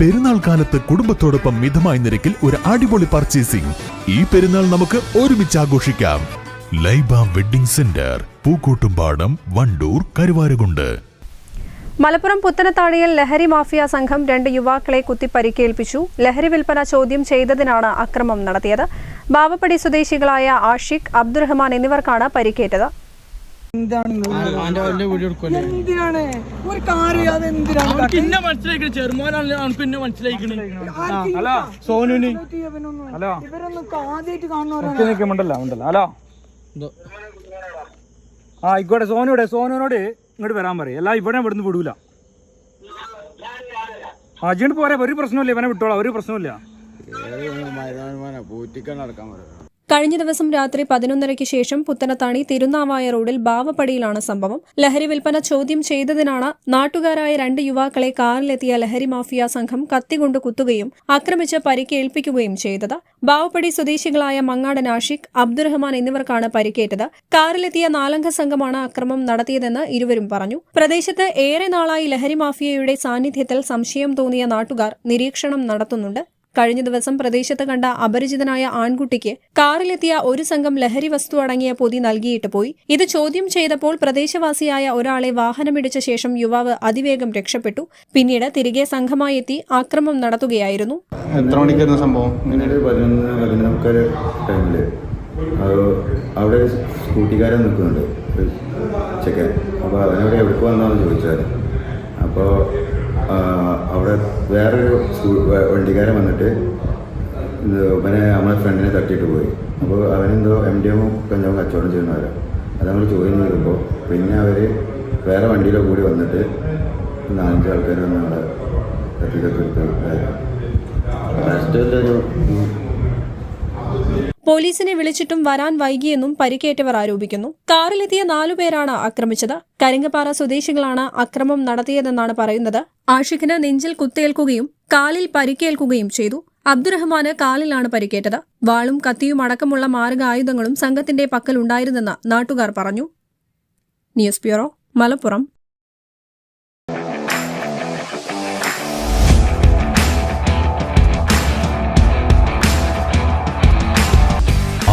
പെരുന്നാൾ കാലത്ത് കുടുംബത്തോടൊപ്പം മിതമായ നിരക്കിൽ ഒരു അടിപൊളി പർച്ചേസിംഗ് ഈ പെരുന്നാൾ നമുക്ക് ഒരുമിച്ച് ആഘോഷിക്കാം. Laiba wedding centre Pookkottumpadam Wandoor Karuvarakundu. Malappuram പുത്തനത്താണിയിൽ ലഹരി മാഫിയ സംഘം രണ്ട് യുവാക്കളെ കുത്തി പരിക്കേൽപ്പിച്ചു ലഹരി വിൽപ്പന ചോദ്യം ചെയ്തതിനാണ് അക്രമം നടത്തിയത്. ബാവപ്പടി സ്വദേശികളായ ആഷിഖ് അബ്ദുറഹ്മാൻ എന്നിവർക്കാണ് പരിക്കേറ്റത്. എന്തിനാണ്? ഒരു കാര്യം അത് എന്തിനാണ് മനസ്സിലാക്കണ മനസ്സിലാക്കണേ ഹലോ സോനുവിന്? ഹലോ? ഇവരൊന്നും ആദ്യമായിട്ട് കാണുന്നവരാണ്. ഹലോ? ആ ആയിക്കോട്ടെ സോനുവിടെ സോനുവിനോട് ഇങ്ങോട്ട് വരാൻ പറയും. അല്ല ഇവിടെ ഇവിടുന്ന് വിടൂല. ആ അജിയോട് പോരാ ഒരു പ്രശ്നമില്ല ഇവനെ വിട്ടോളാം ഒരു പ്രശ്നമില്ല കഴിഞ്ഞ ദിവസം രാത്രി പതിനൊന്നരയ്ക്ക് ശേഷം പുത്തനത്താണി തിരുനാവായ റോഡിൽ ബാവപ്പടിയിലാണ് സംഭവം. ലഹരി വിൽപ്പന ചോദ്യം ചെയ്തതിനാണ് നാട്ടുകാരായ രണ്ട് യുവാക്കളെ കാറിലെത്തിയ ലഹരി മാഫിയ സംഘം കത്തികൊണ്ട് കുത്തുകയും ആക്രമിച്ച് പരിക്കേൽപ്പിക്കുകയും ചെയ്തത്. ബാവപ്പടി സ്വദേശികളായ മങ്ങാടൻ ആഷിഖ് അബ്ദുറഹ്മാൻ എന്നിവർക്കാണ് പരിക്കേറ്റത്. കാറിലെത്തിയ നാലംഗ സംഘമാണ് അക്രമം നടത്തിയതെന്ന് ഇരുവരും പറഞ്ഞു. പ്രദേശത്ത് ഏറെ നാളായി ലഹരി മാഫിയയുടെ സാന്നിധ്യത്തിൽ സംശയം തോന്നിയ നാട്ടുകാർ നിരീക്ഷണം നടത്തുന്നുണ്ട്. കഴിഞ്ഞ ദിവസം പ്രദേശത്ത് കണ്ട അപരിചിതനായ ആൺകുട്ടിക്ക് കാറിലെത്തിയ ഒരു സംഘം ലഹരി വസ്തു അടങ്ങിയ പൊതി നൽകിയിട്ട് പോയി. ഇത് ചോദ്യം ചെയ്തപ്പോൾ പ്രദേശവാസിയായ ഒരാളെ വാഹനമിടിച്ച ശേഷം യുവാവ് അതിവേഗം രക്ഷപ്പെട്ടു. പിന്നീട് തിരികെ സംഘമായി എത്തി ആക്രമം നടത്തുകയായിരുന്നു. എത്ര മണിക്കായിരുന്നു സംഭവം? അവിടെ സ്കൂട്ടിക്കാരൻ നിൽക്കുന്നുണ്ട്. ചെക്കൻ. അപ്പോൾ അവനോട് എവിടേക്ക് വന്നാന്ന് ചോദിച്ചാൽ അപ്പോൾ വേറൊരു സ്കൂൾ വണ്ടിക്കാരൻ വന്നിട്ട് ഇവനെ നമ്മളെ ഫ്രണ്ടിനെ തട്ടിയിട്ട് പോയി. അപ്പോൾ അവനെന്തോ എം ഡി എമ്മും കഞ്ചാവും കച്ചവടം ചെയ്യുന്നവരാണ് അത് നമ്മൾ ചോദ്യം ചെയ്തപ്പോൾ പിന്നെ അവർ വേറെ വണ്ടിയിലെ കൂടി വന്നിട്ട് നാലഞ്ച് ആൾക്കാർ വന്ന് നമ്മളെ തട്ടിയിട്ടൊക്കെ എടുത്ത് ഫസ്റ്റ് പോലീസിനെ വിളിച്ചിട്ടും വരാൻ വൈകിയെന്നും പരിക്കേറ്റവർ ആരോപിക്കുന്നു. കാറിലെത്തിയ നാലുപേരാണ് ആക്രമിച്ചത്. കരിങ്കപ്പാറ സ്വദേശികളാണ് അക്രമം നടത്തിയതെന്നാണ് പറയുന്നത്. ആഷിഖിന് നെഞ്ചിൽ കുത്തേൽക്കുകയും കാലിൽ പരിക്കേൽക്കുകയും ചെയ്തു. അബ്ദുറഹ്മാന് കാലിലാണ് പരിക്കേറ്റത്. വാളും കത്തിയും അടക്കമുള്ള മാരകായുധങ്ങളും സംഘത്തിന്റെ പക്കലുണ്ടായിരുന്നെന്ന് നാട്ടുകാർ പറഞ്ഞു. News bureau Malappuram.